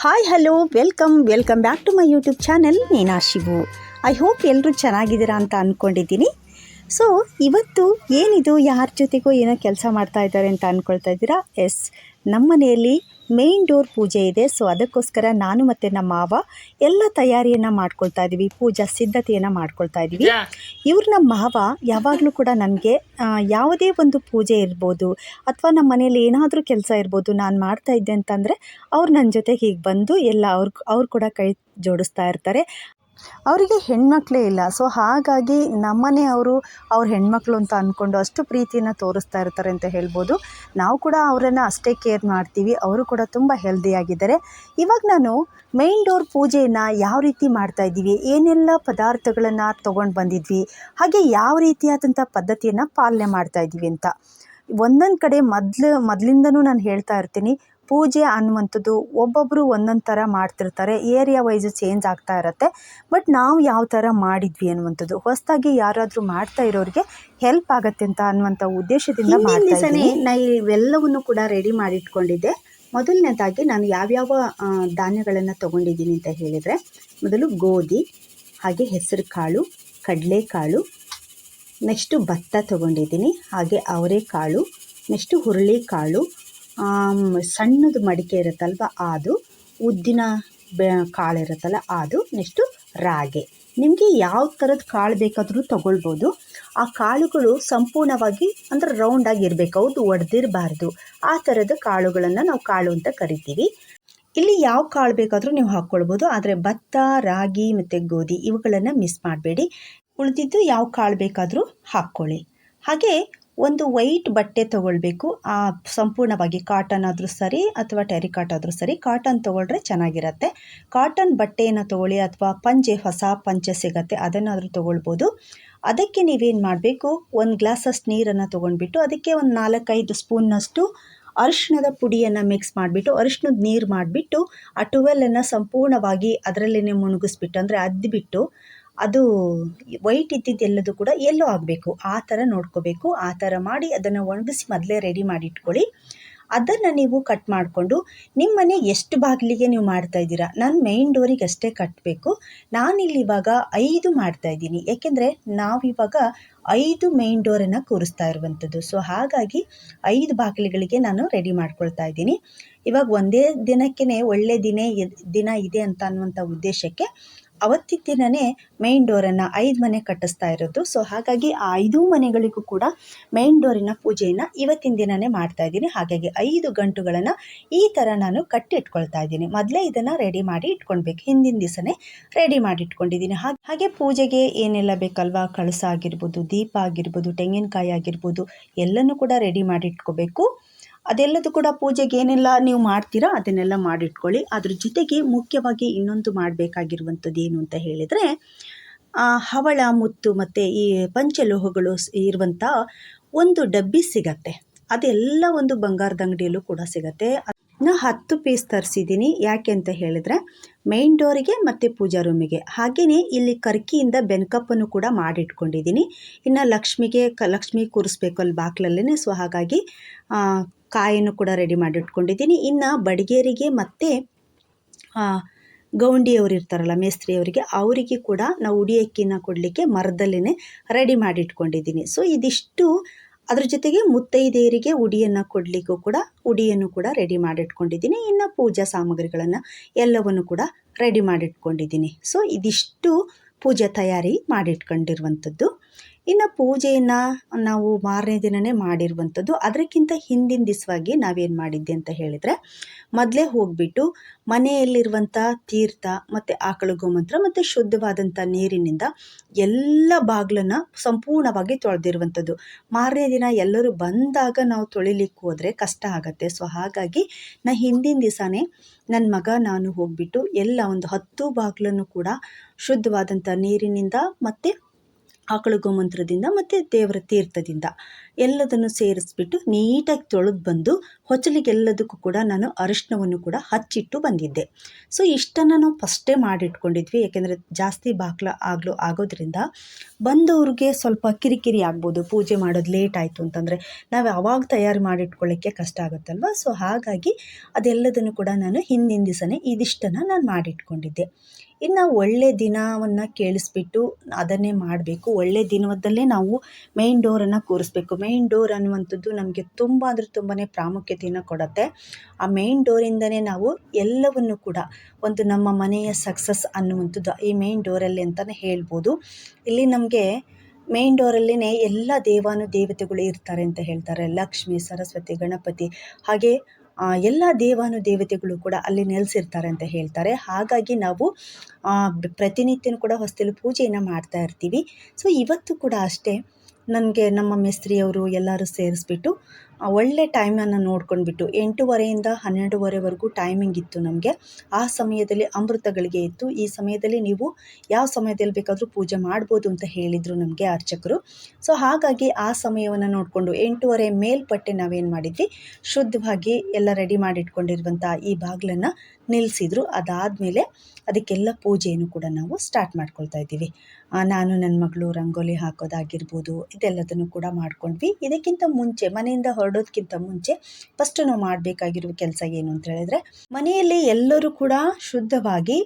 Hi hello welcome welcome back to my YouTube channel Neena Shivu I hope ಎಲ್ಲರೂ ಚೆನ್ನಾಗಿದ್ದೀರಾ ಅಂತ ಅಂದ್ಕೊಂಡಿದ್ದೀನಿ so ಇವತ್ತು ಏನಿದು, ಯಾರ ಜೊತೆಗೋ ಏನೋ ಕೆಲಸ ಮಾಡ್ತಾ ಇದ್ದಾರೆ ಅಂತ ಅಂದ್ಕೊಳ್ತಾ ಇದ್ದೀರಾ? ಎಸ್ ನಮ್ಮ ಮನೆಯಲ್ಲಿ ಮೇನ್ ಡೋರ್ ಪೂಜೆ ಇದೆ. ಸೊ ಅದಕ್ಕೋಸ್ಕರ ನಾನು ಮತ್ತು ನಮ್ಮ ಮಾವ ಎಲ್ಲ ತಯಾರಿಯನ್ನು ಮಾಡ್ಕೊಳ್ತಾ ಇದ್ದೀವಿ. ಪೂಜಾ ಸಿದ್ಧತೆಯನ್ನು ಮಾಡ್ಕೊಳ್ತಾ ಇದ್ದೀವಿ. ಇವ್ರ ನಮ್ಮ ಮಾವ ಯಾವಾಗಲೂ ಕೂಡ ನನಗೆ ಯಾವುದೇ ಒಂದು ಪೂಜೆ ಇರ್ಬೋದು ಅಥವಾ ನಮ್ಮ ಮನೇಲಿ ಏನಾದರೂ ಕೆಲಸ ಇರ್ಬೋದು ನಾನು ಮಾಡ್ತಾ ಇದ್ದೆ ಅಂತಂದರೆ ಅವ್ರು ನನ್ನ ಜೊತೆಗೆ ಹೀಗೆ ಬಂದು ಎಲ್ಲ ಅವ್ರ ಅವ್ರು ಕೂಡ ಕೈ ಜೋಡಿಸ್ತಾ ಇರ್ತಾರೆ. ಅವರಿಗೆ ಹೆಣ್ಮಕ್ಳೇ ಇಲ್ಲ. ಸೊ ಹಾಗಾಗಿ ನಮ್ಮನೆಯವರು ಅವ್ರ ಹೆಣ್ಮಕ್ಳು ಅಂತ ಅಂದ್ಕೊಂಡು ಅಷ್ಟು ಪ್ರೀತಿಯನ್ನು ತೋರಿಸ್ತಾ ಇರ್ತಾರೆ ಅಂತ ಹೇಳ್ಬೋದು. ನಾವು ಕೂಡ ಅವರನ್ನು ಅಷ್ಟೇ ಕೇರ್ ಮಾಡ್ತೀವಿ. ಅವರು ಕೂಡ ತುಂಬ ಹೆಲ್ದಿಯಾಗಿದ್ದಾರೆ ಇವಾಗ ನಾನು ಮೈನ್ ಡೋರ್ ಪೂಜೆಯನ್ನು ಯಾವ ರೀತಿ ಮಾಡ್ತಾ ಇದ್ದೀವಿ? ಏನೆಲ್ಲ ಪದಾರ್ಥಗಳನ್ನು ತೊಗೊಂಡು ಬಂದಿದ್ವಿ? ಹಾಗೆ ಯಾವ ರೀತಿಯಾದಂಥ ಪದ್ಧತಿಯನ್ನು ಪಾಲನೆ ಮಾಡ್ತಾ ಇದ್ದೀವಿ ಅಂತ. ಒಂದೊಂದು ಕಡೆ ಮೊದಲು, ಮೊದಲಿಂದನೂ ನಾನು ಹೇಳ್ತಾ ಇರ್ತೀನಿ. ಪೂಜೆ ಅನ್ನುವಂಥದ್ದು ಒಬ್ಬೊಬ್ಬರು ಒಂದೊಂದು ಥರ ಮಾಡ್ತಿರ್ತಾರೆ. ಏರಿಯಾ ವೈಸ್ ಚೇಂಜ್ ಆಗ್ತಾ ಇರುತ್ತೆ. ಬಟ್ ನಾವು ಯಾವ ಥರ ಮಾಡಿದ್ವಿ ಅನ್ನುವಂಥದ್ದು ಹೊಸದಾಗಿ ಯಾರಾದರೂ ಮಾಡ್ತಾ ಇರೋರಿಗೆ ಹೆಲ್ಪ್ ಆಗುತ್ತೆ ಅಂತ ಅನ್ನುವಂಥ ಉದ್ದೇಶದಿಂದ ಇದ್ದೀನಿ. ನಾ ಇವೆಲ್ಲವನ್ನು ಕೂಡ ರೆಡಿ ಮಾಡಿಟ್ಕೊಂಡಿದ್ದೆ. ಮೊದಲನೇದಾಗಿ ನಾನು ಯಾವ್ಯಾವ ಧಾನ್ಯಗಳನ್ನು ತೊಗೊಂಡಿದ್ದೀನಿ ಅಂತ ಹೇಳಿದರೆ ಮೊದಲು ಗೋಧಿ ಹಾಗೆ ಹೆಸರು ಕಾಳು ಕಡಲೆಕಾಳು ನೆಕ್ಸ್ಟು ಭತ್ತ ತೊಗೊಂಡಿದ್ದೀನಿ ಹಾಗೆ ಅವರೆಕಾಳು ನೆಕ್ಸ್ಟು ಹುರುಳಿಕಾಳು ಸಣ್ಣದು ಮಡಿಕೆ ಇರುತ್ತಲ್ವ, ಅದು ಉದ್ದಿನ ಕಾಳು ಇರುತ್ತಲ್ಲ, ಅದು ನೆಕ್ಸ್ಟು ರಾಗಿ. ನಿಮಗೆ ಯಾವ ಥರದ ಕಾಳು ಬೇಕಾದರೂ ತಗೊಳ್ಬೋದು. ಆ ಕಾಳುಗಳು ಸಂಪೂರ್ಣವಾಗಿ ಅಂದರೆ ರೌಂಡಾಗಿ ಇರಬೇಕು, ಹೌದು, ಒಡೆದಿರಬಾರ್ದು. ಆ ಥರದ ಕಾಳುಗಳನ್ನು ನಾವು ಕಾಳು ಅಂತ ಕರಿತೀವಿ. ಇಲ್ಲಿ ಯಾವ ಕಾಳು ಬೇಕಾದರೂ ನೀವು ಹಾಕ್ಕೊಳ್ಬೋದು ಆದರೆ ಭತ್ತ, ರಾಗಿ ಮತ್ತು ಗೋಧಿ ಇವುಗಳನ್ನು ಮಿಸ್ ಮಾಡಬೇಡಿ. ಉಳಿದಿದ್ದು ಯಾವ ಕಾಳು ಬೇಕಾದರೂ ಹಾಕ್ಕೊಳ್ಳಿ. ಹಾಗೆ ಒಂದು ವೈಟ್ ಬಟ್ಟೆ ತೊಗೊಳ್ಬೇಕು. ಆ ಸಂಪೂರ್ಣವಾಗಿ ಕಾಟನ್ ಆದರೂ ಸರಿ ಅಥವಾ ಟೆರಿಕಾಟ್ ಆದರೂ ಸರಿ ಕಾಟನ್ ತೊಗೊಳ್ರೆ ಚೆನ್ನಾಗಿರತ್ತೆ. ಕಾಟನ್ ಬಟ್ಟೆಯನ್ನು ತೊಗೊಳ್ಳಿ ಅಥವಾ ಪಂಚೆ, ಹೊಸ ಪಂಚೆ ಸಿಗತ್ತೆ, ಅದನ್ನಾದರೂ ತೊಗೊಳ್ಬೋದು. ಅದಕ್ಕೆ ನೀವೇನು ಮಾಡಬೇಕು? ಒಂದು ಗ್ಲಾಸಷ್ಟು ನೀರನ್ನು ತೊಗೊಂಡ್ಬಿಟ್ಟು ಅದಕ್ಕೆ ಒಂದು ನಾಲ್ಕೈದು ಸ್ಪೂನ್ನಷ್ಟು ಅರಿಶಿಣದ ಪುಡಿಯನ್ನು ಮಿಕ್ಸ್ ಮಾಡಿಬಿಟ್ಟು, ಅರಿಶಿಣದ ನೀರು ಮಾಡಿಬಿಟ್ಟು, ಆ ಟುವೆಲನ್ನು ಸಂಪೂರ್ಣವಾಗಿ ಅದರಲ್ಲೇ ಮುಣುಗಿಸ್ಬಿಟ್ಟು, ಅಂದರೆ ಅದ್ಬಿಟ್ಟು ಅದು ವೈಟ್ ಇದ್ದಿದ್ದೆಲ್ಲದು ಕೂಡ ಎಲ್ಲೋ ಆಗಬೇಕು. ಆ ಥರ ನೋಡ್ಕೋಬೇಕು. ಆ ಥರ ಮಾಡಿ ಅದನ್ನು ಒಣಗಿಸಿ ಮೊದಲೇ ರೆಡಿ ಮಾಡಿ ಇಟ್ಕೊಳ್ಳಿ. ಅದನ್ನು ನೀವು ಕಟ್ ಮಾಡಿಕೊಂಡು ನಿಮ್ಮ ಮನೆ ಎಷ್ಟು ಬಾಗಿಲಿಗೆ ನೀವು ಮಾಡ್ತಾ ಇದ್ದೀರಾ? ನಾನು ಮೇಯ್ನ್ ಡೋರಿಗೆ ಅಷ್ಟೇ ಕಟ್ಟಬೇಕು ನಾನಿಲ್ಲಿ ಇವಾಗ ಐದು ಮಾಡ್ತಾ ಇದ್ದೀನಿ. ಏಕೆಂದರೆ ನಾವಿವಾಗ ಐದು ಮೇಯ್ನ್ ಡೋರನ್ನು ಕೂರಿಸ್ತಾ ಇರುವಂಥದ್ದು ಸೊ ಹಾಗಾಗಿ ಐದು ಬಾಗಿಲುಗಳಿಗೆ ನಾನು ರೆಡಿ ಮಾಡ್ಕೊಳ್ತಾ ಇದ್ದೀನಿ. ಇವಾಗ ಒಂದೇ ದಿನಕ್ಕೇ ಒಳ್ಳೆ ದಿನ ದಿನ ಇದೆ ಅಂತ ಅನ್ನುವಂಥ ಉದ್ದೇಶಕ್ಕೆ ಅವತ್ತಿನ ದಿನವೇ ಮೇಯ್ನ್ ಡೋರನ್ನು ಐದು ಮನೆ ಕಟ್ಟಿಸ್ತಾ ಇರೋದು. ಸೊ ಹಾಗಾಗಿ ಆ ಐದೂ ಮನೆಗಳಿಗೂ ಕೂಡ ಮೇಯ್ನ್ ಡೋರಿನ ಪೂಜೆಯನ್ನು ಇವತ್ತಿನ ದಿನವೇ ಮಾಡ್ತಾ ಇದ್ದೀನಿ. ಹಾಗಾಗಿ ಐದು ಗಂಟುಗಳನ್ನು ಈ ಥರ ನಾನು ಕಟ್ಟಿಟ್ಕೊಳ್ತಾ ಇದ್ದೀನಿ. ಮೊದಲೇ ಇದನ್ನು ರೆಡಿ ಮಾಡಿ ಇಟ್ಕೊಳ್ಬೇಕು. ಹಿಂದಿನ ದಿವಸನೇ ರೆಡಿ ಮಾಡಿ ಇಟ್ಕೊಂಡಿದ್ದೀನಿ. ಹಾಗೆ ಹಾಗೆ ಪೂಜೆಗೆ ಏನೆಲ್ಲ ಬೇಕಲ್ವಾ? ಕಳಸ ಆಗಿರ್ಬೋದು, ದೀಪ ಆಗಿರ್ಬೋದು, ತೆಂಗಿನಕಾಯಿ ಆಗಿರ್ಬೋದು, ಎಲ್ಲನೂ ಕೂಡ ರೆಡಿ ಮಾಡಿ ಇಟ್ಕೋಬೇಕು. ಅದೆಲ್ಲದೂ ಕೂಡ ಪೂಜೆಗೆ ಏನೆಲ್ಲ ನೀವು ಮಾಡ್ತೀರಾ ಅದನ್ನೆಲ್ಲ ಮಾಡಿಟ್ಕೊಳ್ಳಿ. ಅದ್ರ ಜೊತೆಗೆ ಮುಖ್ಯವಾಗಿ ಇನ್ನೊಂದು ಮಾಡಬೇಕಾಗಿರುವಂಥದ್ದು ಏನು ಅಂತ ಹೇಳಿದರೆ ಹವಳ, ಮುತ್ತು ಮತ್ತು ಈ ಪಂಚಲೋಹಗಳು ಇರುವಂಥ ಒಂದು ಡಬ್ಬಿ ಸಿಗತ್ತೆ. ಅದೆಲ್ಲ ಒಂದು ಬಂಗಾರದ ಅಂಗಡಿಯಲ್ಲೂ ಕೂಡ ಸಿಗತ್ತೆ. ನಾ ಹತ್ತು ಪೀಸ್ ತರಿಸಿದ್ದೀನಿ. ಯಾಕೆ ಅಂತ ಹೇಳಿದ್ರೆ ಮೇನ್ ಡೋರಿಗೆ ಮತ್ತು ಪೂಜಾ ರೂಮಿಗೆ ಹಾಗೆಯೇ ಇಲ್ಲಿ ಕರ್ಕಿಯಿಂದ ಬೆನ್ಕಪ್ಪನ್ನು ಕೂಡ ಮಾಡಿಟ್ಕೊಂಡಿದ್ದೀನಿ. ಇನ್ನು ಲಕ್ಷ್ಮಿಗೆ ಕ, ಲಕ್ಷ್ಮಿ ಕೂರಿಸ್ಬೇಕು ಅಲ್ಲಿ ಬಾಕ್ಲಲ್ಲೇ ಸೊ ಹಾಗಾಗಿ ಕಾಯನ್ನು ಕೂಡ ರೆಡಿ ಮಾಡಿಟ್ಕೊಂಡಿದ್ದೀನಿ. ಇನ್ನು ಬಡಿಗೇರಿಗೆ ಮತ್ತು ಗೌಂಡಿಯವರು ಇರ್ತಾರಲ್ಲ, ಮೇಸ್ತ್ರಿಯವರಿಗೆ, ಅವರಿಗೆ ಕೂಡ ನಾವು ಉಡಿ ಅಕ್ಕಿನ ಕೊಡಲಿಕ್ಕೆ ಮರದಲ್ಲೇ ರೆಡಿ ಮಾಡಿಟ್ಕೊಂಡಿದ್ದೀನಿ. ಸೊ ಇದಿಷ್ಟು, ಅದ್ರ ಜೊತೆಗೆ ಮುತ್ತೈದೆಯರಿಗೆ ಉಡಿಯನ್ನು ಕೊಡಲಿಕ್ಕೂ ಕೂಡ, ಉಡಿಯನ್ನು ಕೂಡ ರೆಡಿ ಮಾಡಿಟ್ಕೊಂಡಿದ್ದೀನಿ. ಇನ್ನು ಪೂಜಾ ಸಾಮಗ್ರಿಗಳನ್ನು ಎಲ್ಲವನ್ನು ಕೂಡ ರೆಡಿ ಮಾಡಿಟ್ಕೊಂಡಿದ್ದೀನಿ. ಸೊ ಇದಿಷ್ಟು ಪೂಜಾ ತಯಾರಿ ಮಾಡಿಟ್ಕೊಂಡಿರುವಂಥದ್ದು. ಇನ್ನು ಪೂಜೆಯನ್ನು ನಾವು ಮಾರನೇ ದಿನವೇ ಮಾಡಿರುವಂಥದ್ದು. ಅದಕ್ಕಿಂತ ಹಿಂದಿನ ದಿವಸವಾಗಿ ನಾವೇನು ಮಾಡಿದ್ದೆ ಅಂತ ಹೇಳಿದರೆ, ಮೊದಲೇ ಹೋಗಿಬಿಟ್ಟು ಮನೆಯಲ್ಲಿರುವಂಥ ತೀರ್ಥ ಮತ್ತು ಆಕಳು ಗೋಮೂತ್ರ ಮತ್ತು ಶುದ್ಧವಾದಂಥ ನೀರಿನಿಂದ ಎಲ್ಲ ಬಾಗಿಲನ್ನು ಸಂಪೂರ್ಣವಾಗಿ ತೊಳೆದಿರುವಂಥದ್ದು. ಮಾರನೇ ದಿನ ಎಲ್ಲರೂ ಬಂದಾಗ ನಾವು ತೊಳಿಲಿಕ್ಕೆ ಹೋದರೆ ಕಷ್ಟ ಆಗುತ್ತೆ. ಸೊ, ಹಾಗಾಗಿ ನಾ ಹಿಂದಿನ ದಿವಸನೇ ನನ್ನ ಮಗ ನಾನು ಹೋಗಿಬಿಟ್ಟು ಎಲ್ಲ ಒಂದು ಹತ್ತು ಬಾಗಿಲನ್ನು ಕೂಡ ಶುದ್ಧವಾದಂಥ ನೀರಿನಿಂದ ಮತ್ತು ಆಕಳು ಗೋಮೂತ್ರದಿಂದ ಮತ್ತು ದೇವರ ತೀರ್ಥದಿಂದ ಎಲ್ಲದನ್ನು ಸೇರಿಸ್ಬಿಟ್ಟು ನೀಟಾಗಿ ತೊಳೆದು ಬಂದು ಹೊಚ್ಚಲಿಗೆಲ್ಲದಕ್ಕೂ ಕೂಡ ನಾನು ಅರಿಶಿನವನ್ನು ಕೂಡ ಹಚ್ಚಿಟ್ಟು ಬಂದಿದ್ದೆ. ಸೊ ಇಷ್ಟನ್ನು ನಾವು ಫಸ್ಟೇ ಮಾಡಿಟ್ಕೊಂಡಿದ್ವಿ. ಯಾಕೆಂದರೆ ಜಾಸ್ತಿ ಬಾಕ್ಲ ಆಗಲು ಆಗೋದ್ರಿಂದ ಬಂದವ್ರಿಗೆ ಸ್ವಲ್ಪ ಕಿರಿಕಿರಿ ಆಗ್ಬೋದು. ಪೂಜೆ ಮಾಡೋದು ಲೇಟ್ ಆಯಿತು ಅಂತಂದರೆ ನಾವು ಅವಾಗ ತಯಾರು ಮಾಡಿಟ್ಕೊಳ್ಳೋಕ್ಕೆ ಕಷ್ಟ ಆಗುತ್ತಲ್ವ? ಸೊ ಹಾಗಾಗಿ ಅದೆಲ್ಲದನ್ನು ಕೂಡ ನಾನು ಹಿಂದಿನ ದಿವಸನೇ ಇದಿಷ್ಟನ್ನು ನಾನು ಮಾಡಿಟ್ಕೊಂಡಿದ್ದೆ. ಇನ್ನು ಒಳ್ಳೆ ದಿನವನ್ನು ಕೇಳಿಸ್ಬಿಟ್ಟು ಅದನ್ನೇ ಮಾಡಬೇಕು. ಒಳ್ಳೆ ದಿನದಲ್ಲೇ ನಾವು ಮೇಯ್ನ್ ಡೋರನ್ನು ಕೂರಿಸ್ಬೇಕು. ಮೇಯ್ನ್ ಡೋರ್ ಅನ್ನುವಂಥದ್ದು ನಮಗೆ ತುಂಬ ಅಂದರೆ ತುಂಬಾ ಪ್ರಾಮುಖ್ಯತೆಯನ್ನು ಕೊಡುತ್ತೆ. ಆ ಮೇಯ್ನ್ ಡೋರಿಂದನೇ ನಾವು ಎಲ್ಲವನ್ನು ಕೂಡ ಒಂದು ನಮ್ಮ ಮನೆಯ ಸಕ್ಸಸ್ ಅನ್ನುವಂಥದ್ದು ಈ ಮೇಯ್ನ್ ಡೋರಲ್ಲಿ ಅಂತಲೇ ಹೇಳ್ಬೋದು. ಇಲ್ಲಿ ನಮಗೆ ಮೇಯ್ನ್ ಡೋರಲ್ಲೇ ಎಲ್ಲ ದೇವಾನು ದೇವತೆಗಳು ಇರ್ತಾರೆ ಅಂತ ಹೇಳ್ತಾರೆ. ಲಕ್ಷ್ಮಿ, ಸರಸ್ವತಿ, ಗಣಪತಿ ಹಾಗೆ ಎಲ್ಲ ದೇವಾನು ದೇವತೆಗಳು ಕೂಡ ಅಲ್ಲಿ ನೆಲೆಸಿರ್ತಾರೆ ಅಂತ ಹೇಳ್ತಾರೆ. ಹಾಗಾಗಿ ನಾವು ಪ್ರತಿನಿತ್ಯನೂ ಕೂಡ ಹೊಸ್ತಿಲು ಪೂಜೆಯನ್ನು ಮಾಡ್ತಾ ಇರ್ತೀವಿ. ಸೊ ಇವತ್ತು ಕೂಡ ಅಷ್ಟೇ, ನನಗೆ ನಮ್ಮ ಮೇಸ್ತ್ರಿಯವರು ಎಲ್ಲರೂ ಸೇರಿಸ್ಬಿಟ್ಟು ಒಳ್ಳೆ ಟೈಮನ್ನು ನೋಡ್ಕೊಂಡ್ಬಿಟ್ಟು ಎಂಟೂವರೆಯಿಂದ ಹನ್ನೆರಡುವರೆವರೆಗೂ ಟೈಮಿಂಗ್ ಇತ್ತು ನಮಗೆ. ಆ ಸಮಯದಲ್ಲಿ ಅಮೃತಗಳಿಗೆ ಇತ್ತು. ಈ ಸಮಯದಲ್ಲಿ ನೀವು ಯಾವ ಸಮಯದಲ್ಲಿ ಬೇಕಾದರೂ ಪೂಜೆ ಮಾಡ್ಬೋದು ಅಂತ ಹೇಳಿದರು ನಮಗೆ ಅರ್ಚಕರು. ಸೊ ಹಾಗಾಗಿ ಆ ಸಮಯವನ್ನು ನೋಡಿಕೊಂಡು ಎಂಟೂವರೆ ಮೇಲ್ಪಟ್ಟೆ ನಾವೇನು ಮಾಡಿದ್ವಿ? ಶುದ್ಧವಾಗಿ ಎಲ್ಲ ರೆಡಿ ಮಾಡಿಟ್ಕೊಂಡಿರುವಂಥ ಈ ಬಾಗಿಲನ್ನು ನಿಲ್ಲಿಸಿದ್ರು ಅದಾದಮೇಲೆ ಅದಕ್ಕೆಲ್ಲ ಪೂಜೆಯನ್ನು ಕೂಡ ನಾವು ಸ್ಟಾರ್ಟ್ ಮಾಡ್ಕೊಳ್ತಾ ಇದ್ದೀವಿ. ನಾನು ನನ್ನ ಮಗಳು ರಂಗೋಲಿ ಹಾಕೋದಾಗಿರ್ಬೋದು, ಇದೆಲ್ಲದನ್ನು ಕೂಡ ಮಾಡ್ಕೊಂಡ್ವಿ. ಇದಕ್ಕಿಂತ ಮುಂಚೆ ಮನೆಯಿಂದ ಹೊರಡೋದಕ್ಕಿಂತ ಮುಂಚೆ ಫಸ್ಟ್ ನಾವು ಮಾಡಬೇಕಾಗಿರುವ ಕೆಲಸ ಏನು ಅಂತ ಹೇಳಿದ್ರೆ ಮನೆಯಲ್ಲಿ ಎಲ್ಲರೂ ಕೂಡ ಶುದ್ಧವಾಗಿ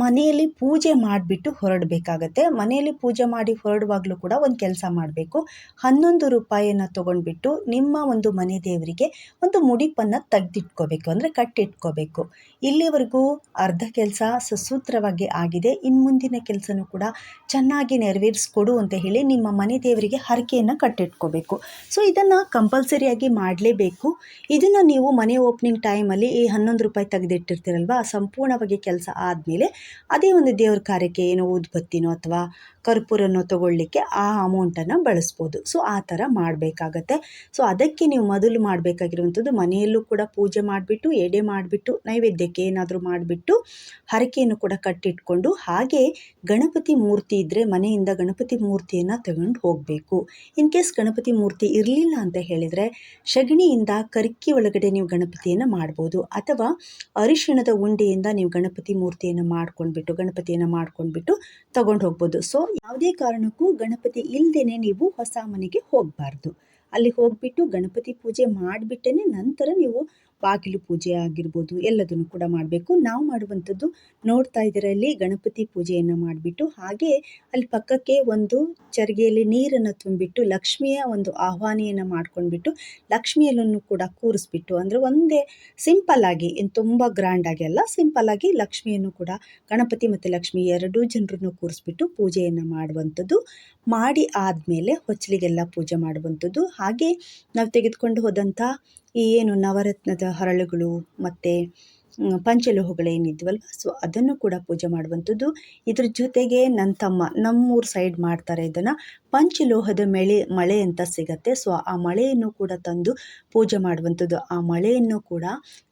ಮನೆಯಲ್ಲಿ ಪೂಜೆ ಮಾಡಿಬಿಟ್ಟು ಹೊರಡಬೇಕಾಗತ್ತೆ. ಮನೆಯಲ್ಲಿ ಪೂಜೆ ಮಾಡಿ ಹೊರಡುವಾಗಲೂ ಕೂಡ ಒಂದು ಕೆಲಸ ಮಾಡಬೇಕು. ಹನ್ನೊಂದು ರೂಪಾಯಿಯನ್ನು ತೊಗೊಂಡ್ಬಿಟ್ಟು ನಿಮ್ಮ ಒಂದು ಮನೆ ದೇವರಿಗೆ ಒಂದು ಮುಡಿಪನ್ನು ತೆಗೆದಿಟ್ಕೋಬೇಕು. ಅಂದರೆ ಕಟ್ಟಿಟ್ಕೋಬೇಕು. ಇಲ್ಲಿವರೆಗೂ ಅರ್ಧ ಕೆಲಸ ಸುಸೂತ್ರವಾಗಿ ಆಗಿದೆ. ಇನ್ನು ಮುಂದಿನ ಕೆಲಸನೂ ಕೂಡ ಚೆನ್ನಾಗಿ ನೆರವೇರಿಸ್ಕೊಡು ಅಂತ ಹೇಳಿ ನಿಮ್ಮ ಮನೆ ದೇವರಿಗೆ ಹರಕೆಯನ್ನು ಕಟ್ಟಿಟ್ಕೋಬೇಕು. ಸೊ ಇದನ್ನು ಕಂಪಲ್ಸರಿಯಾಗಿ ಮಾಡಲೇಬೇಕು. ಇದನ್ನು ನೀವು ಮನೆ ಓಪನಿಂಗ್ ಟೈಮಲ್ಲಿ ಈ ಹನ್ನೊಂದು ರೂಪಾಯಿ ತೆಗೆದಿಟ್ಟಿರ್ತೀರಲ್ವ, ಸಂಪೂರ್ಣವಾಗಿ ಕೆಲಸ ಆದಮೇಲೆ ಅದೇ ಒಂದು ದೇವ್ರ ಕಾರ್ಯಕ್ಕೆ ಏನೋ ಊದ್ಬತ್ತಿನೋ ಅಥವಾ ಕರ್ಪೂರನೋ ತೊಗೊಳ್ಳಿಕ್ಕೆ ಆ ಅಮೌಂಟನ್ನು ಬಳಸ್ಬೋದು. ಸೊ ಆ ಥರ ಮಾಡಬೇಕಾಗತ್ತೆ. ಸೊ ಅದಕ್ಕೆ ನೀವು ಮೊದಲು ಮಾಡಬೇಕಾಗಿರುವಂಥದ್ದು ಮನೆಯಲ್ಲೂ ಕೂಡ ಪೂಜೆ ಮಾಡಿಬಿಟ್ಟು, ಎಡೆ ಮಾಡಿಬಿಟ್ಟು, ನೈವೇದ್ಯಕ್ಕೆ ಏನಾದರೂ ಮಾಡಿಬಿಟ್ಟು, ಹರಕೆಯನ್ನು ಕೂಡ ಕಟ್ಟಿಟ್ಕೊಂಡು, ಹಾಗೆ ಗಣಪತಿ ಮೂರ್ತಿ ಇದ್ದರೆ ಮನೆಯಿಂದ ಗಣಪತಿ ಮೂರ್ತಿಯನ್ನು ತಗೊಂಡು ಹೋಗಬೇಕು. ಇನ್ ಕೇಸ್ ಗಣಪತಿ ಮೂರ್ತಿ ಇರಲಿಲ್ಲ ಅಂತ ಹೇಳಿದರೆ ಸಗಣಿಯಿಂದ ಕರ್ಕಿ ಒಳಗಡೆ ನೀವು ಗಣಪತಿಯನ್ನು ಮಾಡ್ಬೋದು. ಅಥವಾ ಅರಿಶಿಣದ ಉಂಡೆಯಿಂದ ನೀವು ಗಣಪತಿ ಮೂರ್ತಿಯನ್ನು ಮಾಡ್ಕೊಂಡ್ಬಿಟ್ಟು, ಗಣಪತಿಯನ್ನು ಮಾಡ್ಕೊಂಡ್ಬಿಟ್ಟು ತಗೊಂಡು ಹೋಗ್ಬೋದು. ಸೊ ಯಾವುದೇ ಕಾರಣಕ್ಕೂ ಗಣಪತಿ ಇಲ್ದೇನೆ ನೀವು ಹೊಸ ಮನೆಗೆ ಹೋಗಬಾರ್ದು. ಅಲ್ಲಿ ಹೋಗ್ಬಿಟ್ಟು ಗಣಪತಿ ಪೂಜೆ ಮಾಡಿಬಿಟ್ಟೇ ನಂತರ ನೀವು ಬಾಗಿಲು ಪೂಜೆ ಆಗಿರ್ಬೋದು ಎಲ್ಲದನ್ನು ಕೂಡ ಮಾಡಬೇಕು. ನಾವು ಮಾಡುವಂಥದ್ದು ನೋಡ್ತಾ ಇದರಲ್ಲಿ ಗಣಪತಿ ಪೂಜೆಯನ್ನು ಮಾಡಿಬಿಟ್ಟು ಹಾಗೆ ಅಲ್ಲಿ ಪಕ್ಕಕ್ಕೆ ಒಂದು ಚರಿಗೆಯಲ್ಲಿ ನೀರನ್ನು ತುಂಬಿಟ್ಟು ಲಕ್ಷ್ಮಿಯ ಒಂದು ಆಹ್ವಾನಿಯನ್ನು ಮಾಡ್ಕೊಂಡ್ಬಿಟ್ಟು ಲಕ್ಷ್ಮಿಯಲ್ಲನ್ನು ಕೂಡ ಕೂರಿಸ್ಬಿಟ್ಟು ಅಂದರೆ ಒಂದೇ ಸಿಂಪಲ್ಲಾಗಿ ಏನು ತುಂಬ ಗ್ರ್ಯಾಂಡಾಗಿ ಅಲ್ಲ ಸಿಂಪಲ್ಲಾಗಿ ಲಕ್ಷ್ಮಿಯನ್ನು ಕೂಡ ಗಣಪತಿ ಮತ್ತು ಲಕ್ಷ್ಮಿ ಎರಡೂ ಜನರನ್ನು ಕೂರಿಸ್ಬಿಟ್ಟು ಪೂಜೆಯನ್ನು ಮಾಡುವಂಥದ್ದು. ಮಾಡಿ ಆದಮೇಲೆ ಹೊಚ್ಚಲಿಗೆಲ್ಲ ಪೂಜೆ ಮಾಡುವಂಥದ್ದು. ಹಾಗೆ ನಾವು ತೆಗೆದುಕೊಂಡು ಹೋದಂಥ ಈ ಏನು ನವರತ್ನದ ಹರಳುಗಳು ಮತ್ತು ಪಂಚಲೋಹಗಳೇನಿದ್ವಲ್ವ ಸೊ ಅದನ್ನು ಕೂಡ ಪೂಜೆ ಮಾಡುವಂಥದ್ದು. ಇದ್ರ ಜೊತೆಗೆ ನನ್ನ ತಮ್ಮ ನಮ್ಮೂರು ಸೈಡ್ ಮಾಡ್ತಾರೆ ಇದನ್ನು. ಪಂಚಲೋಹದ ಮಳೆ ಮಳೆ ಅಂತ ಸಿಗತ್ತೆ. ಸೊ ಆ ಮಳೆಯನ್ನು ಕೂಡ ತಂದು ಪೂಜೆ ಮಾಡುವಂಥದ್ದು. ಆ ಮಳೆಯನ್ನು ಕೂಡ